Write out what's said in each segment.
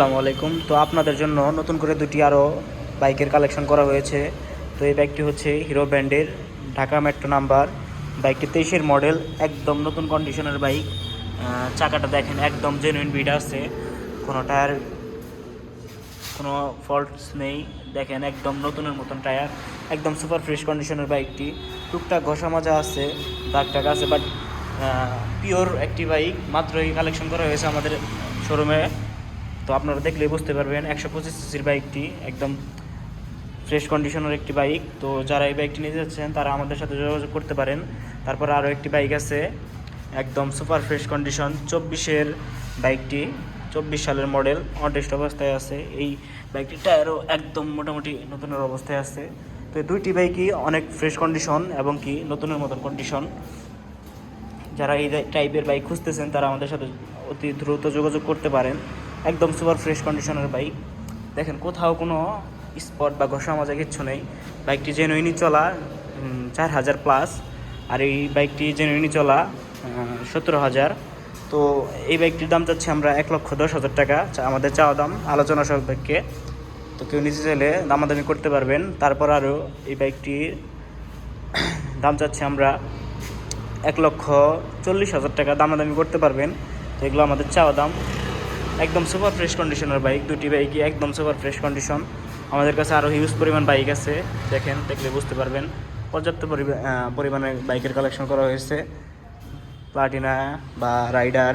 আসসালামু আলাইকুম। তো আপনাদের জন্য নতুন করে দুটি আরও বাইকের কালেকশন করা হয়েছে। তো এই বাইকটি হচ্ছে হিরো ব্র্যান্ডের ঢাকা মেট্রো নাম্বার। বাইকটি তেইশের মডেল, একদম নতুন কন্ডিশনের বাইক। চাকাটা দেখেন, একদম জেনুইন বিট আছে। কোনো টায়ার কোনো ফল্টস নেই। দেখেন, একদম নতুনের মতন টায়ার একদম সুপার ফ্রেশ কন্ডিশনের বাইকটি। টুকটাক ঘষা মাজা আছে, দাগ টাগ আছে বাট পিওর একটি বাইক। মাত্রই কালেকশন করা হয়েছে আমাদের শোরুমে তো আপনারা দেখলেই বুঝতে পারবেন, একশো পঁচিশ সিসির বাইকটি একদম ফ্রেশ কন্ডিশনের একটি বাইক। তো যারা এই বাইকটি নিতে যাচ্ছেন, তারা আমাদের সাথে যোগাযোগ করতে পারেন। তারপর আরও একটি বাইক আছে, একদম সুপার ফ্রেশ কন্ডিশন, চব্বিশের বাইকটি, চব্বিশ সালের মডেল, অনটেস্ট অবস্থায় আছে। এই বাইকটির টায়ারও একদম মোটামুটি নতুনের অবস্থায় আছে। তো এই দুইটি বাইকই অনেক ফ্রেশ কন্ডিশন এবং কি নতুনের মতন কন্ডিশন। যারা এই টাইপের বাইক খুঁজতেছেন, তারা আমাদের সাথে অতি দ্রুত যোগাযোগ করতে পারেন। একদম সুপার ফ্রেশ কন্ডিশনের বাইক দেখেন, কোথাও কোনো স্পট বা ঘষা মজা কিচ্ছু নেই। বাইকটি জেনুইনি চলা চার হাজার প্লাস আর এই বাইকটি জেনুইনি চলা সতেরো হাজার। তো এই বাইকটির দাম চাচ্ছি আমরা এক লক্ষ দশ হাজার টাকা। আমাদের চাওয়া দাম আলোচনা সাপেক্ষে। তো কেউ নিচে চাইলে দামাদামি করতে পারবেন। তারপর আরও এই বাইকটির দাম চাচ্ছি আমরা এক লক্ষ চল্লিশ হাজার টাকা। দামাদামি করতে পারবেন। তো এগুলো আমাদের চাওয়া দাম। একদম সুপার ফ্রেশ কন্ডিশনের বাইক দুটি বাইকই একদম সুপার ফ্রেশ কন্ডিশন আমাদের কাছে আরও হিউজ পরিমাণ বাইক আছে। দেখেন, দেখলে বুঝতে পারবেন। পর্যাপ্ত পরিমাণে বাইকের কালেকশন করা হয়েছে। প্লাটিনা বা rider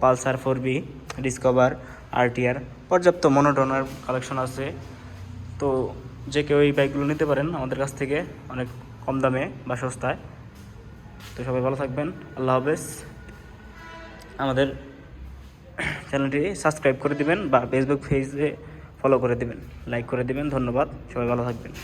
Pulsar four V Discover RTR পর্যাপ্ত মনোটনার কালেকশন আছে। তো যে কেউ এই বাইকগুলো নিতে পারেন আমাদের কাছ থেকে, অনেক কম দামে বা সস্তায়। তো সবাই ভালো থাকবেন। আল্লাহ হাফেজ। আমাদের চ্যানেলটি সাবস্ক্রাইব করে দিবেন বা ফেসবুক পেজে ফলো করে দিবেন। লাইক করে দিবেন। ধন্যবাদ। সবাই ভালো থাকবেন।